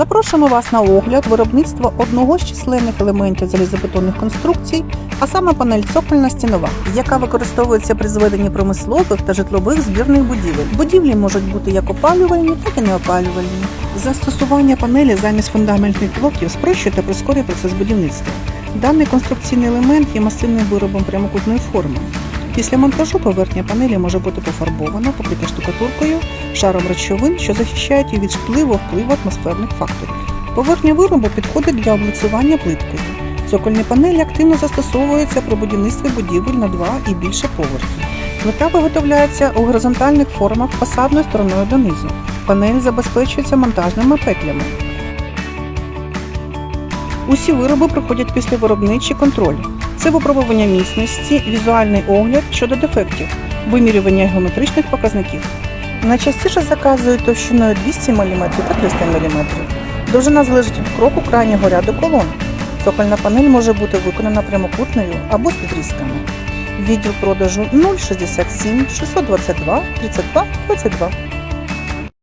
Запрошуємо вас на огляд виробництва одного з численних елементів залізобетонних конструкцій, а саме панель цокольна стінова, яка використовується при зведенні промислових та житлових збірних будівель. Будівлі можуть бути як опалювальні, так і неопалювальні. Застосування панелі замість фундаментних блоків спрощує та прискорює процес будівництва. Даний конструкційний елемент є масивним виробом прямокутної форми. Після монтажу поверхня панелі може бути пофарбована, покрита штукатуркою, шаром речовин, що захищають її від шкідливого впливу атмосферних факторів. Поверхня виробу підходить для облицювання плиткою. Цокольні панелі активно застосовуються при будівництві будівель на два і більше поверхів. Плита виготовляється у горизонтальних формах фасадною стороною донизу. Панель забезпечується монтажними петлями. Усі вироби проходять після виробничий контроль. Це випробування міцності, візуальний огляд щодо дефектів, вимірювання геометричних показників. Найчастіше заказують товщиною 200 мм та 300 мм. Довжина залежить від кроку крайнього ряду колон. Цокольна панель може бути виконана прямокутною або з підрізками. Відділ продажу 067 622 32 22.